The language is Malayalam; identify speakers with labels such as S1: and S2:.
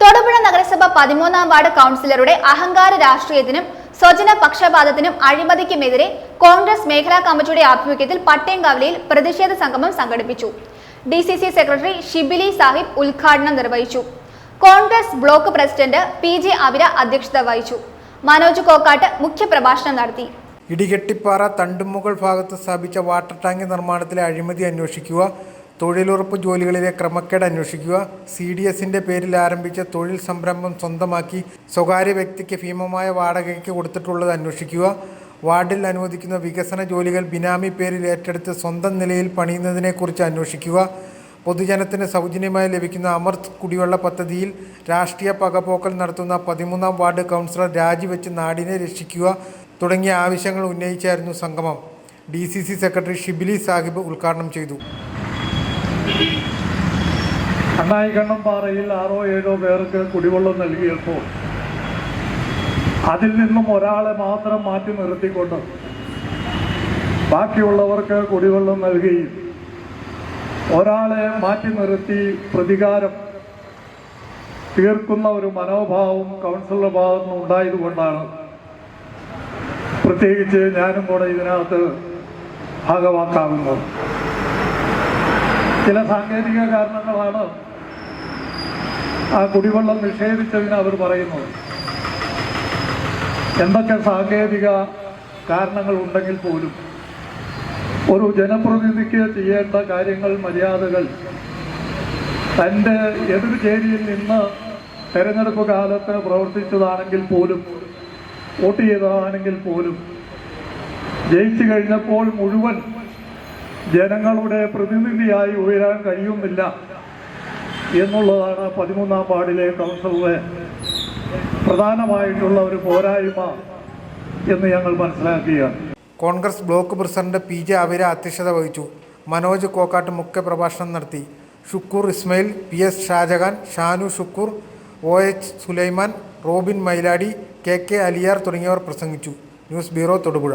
S1: തൊടുപുഴ നഗരസഭ പതിമൂന്നാം വാർഡ് കൗൺസിലറുടെ അഹങ്കാര രാഷ്ട്രീയത്തിനും സ്വജന പക്ഷപാതത്തിനും അഴിമതിക്കുമെതിരെ കോൺഗ്രസ് മേഖലാ കമ്മിറ്റിയുടെ ആഭിമുഖ്യത്തിൽ പട്ടേങ്കാവലിയിൽ പ്രതിഷേധ സംഗമം സംഘടിപ്പിച്ചു. D C C secretary Shibili Sahib ഉദ്ഘാടനം നിർവഹിച്ചു. Congress block president P J Avira അധ്യക്ഷത വഹിച്ചു. മനോജ് കോക്കാട്ട് മുഖ്യപ്രഭാഷണം നടത്തി.
S2: ഇടികെട്ടിപ്പാറ തണ്ടുമുകൾ ഭാഗത്ത് സ്ഥാപിച്ച വാട്ടർ ടാങ്ക് നിർമ്മാണത്തിലെ അഴിമതി അന്വേഷിക്കുക തൊഴിലുറപ്പ് ജോലികളിലെ ക്രമക്കേട് അന്വേഷിക്കുക. സി ഡി എസിന്റെ പേരിൽ ആരംഭിച്ച തൊഴിൽ സംരംഭം സ്വന്തമാക്കി സ്വകാര്യ വ്യക്തിക്ക് ഭീമമായ വാടകയ്ക്ക് കൊടുത്തിട്ടുള്ളത് അന്വേഷിക്കുക. വാർഡിൽ അനുവദിക്കുന്ന വികസന ജോലികൾ ബിനാമി പേരിൽ ഏറ്റെടുത്ത് സ്വന്തം നിലയിൽ പണിയുന്നതിനെക്കുറിച്ച് അന്വേഷിക്കുക. പൊതുജനത്തിന് സൗജന്യമായി ലഭിക്കുന്ന അമൃത് കുടിവെള്ള പദ്ധതിയിൽ രാഷ്ട്രീയ പകപോക്കൽ നടത്തുന്ന പതിമൂന്നാം വാർഡ് കൗൺസിലർ രാജിവെച്ച് നാടിനെ രക്ഷിക്കുക തുടങ്ങിയ ആവശ്യങ്ങൾ ഉന്നയിച്ചായിരുന്നു സംഗമം. D C C secretary Shibili Sahib ഉദ്ഘാടനം ചെയ്തു.
S3: അണ്ണായിക്കണ്ണം പാറയിൽ ആറോ ഏഴോ പേർക്ക് കുടിവെള്ളം നൽകിയപ്പോൾ അതിൽ നിന്നും ഒരാളെ മാത്രം മാറ്റി നിർത്തിക്കൊണ്ട് ബാക്കിയുള്ളവർക്ക് കുടിവെള്ളം നൽകുകയും ഒരാളെ മാറ്റി നിർത്തി പ്രതികാരം തീർക്കുന്ന ഒരു മനോഭാവം കൗൺസിലറുടെ ഭാഗത്ത് ഉണ്ടായതുകൊണ്ടാണ് പ്രത്യേകിച്ച് ഞാനും കൂടെ ഇതിനകത്ത് ഭാഗവാക്കാകുന്നത് ചില സാങ്കേതിക കാരണങ്ങളാണ് ആ കുടിവെള്ളം നിഷേധിച്ചതിന് അവർ പറയുന്നത്. എന്തൊക്കെ സാങ്കേതിക കാരണങ്ങൾ ഉണ്ടെങ്കിൽ പോലും ഒരു ജനപ്രതിനിധിക്ക് ചെയ്യേണ്ട കാര്യങ്ങൾ മര്യാദകൾ തന്റെ എതിർചേരിയിൽ നിന്ന് തെരഞ്ഞെടുപ്പ് കാലത്ത് പ്രവർത്തിച്ചതാണെങ്കിൽ പോലും വോട്ട് ചെയ്തതാണെങ്കിൽ പോലും ജയിച്ചു കഴിഞ്ഞപ്പോൾ മുഴുവൻ ജനങ്ങളുടെ പ്രതിനിധിയായി ഉയരാൻ കഴിയുന്നില്ല എന്നുള്ളതാണ് പതിമൂന്നാം വാർഡിലെ കൗൺസിലറെ പ്രധാനമായിട്ടുള്ള ഒരു പോരായ്മ എന്ന് ഞങ്ങൾ മനസ്സിലാക്കുകയാണ്.
S2: Congress block president P J Avira അധ്യക്ഷത വഹിച്ചു. മനോജ് കോക്കാട്ട് മുഖ്യപ്രഭാഷണം നടത്തി. Shukkur Ismail P S Shajahan Shanu Shukkur O H Sulaiman Robin Mailady K K Aliyar തുടങ്ങിയവർ പ്രസംഗിച്ചു. News bureau Thodupuzha.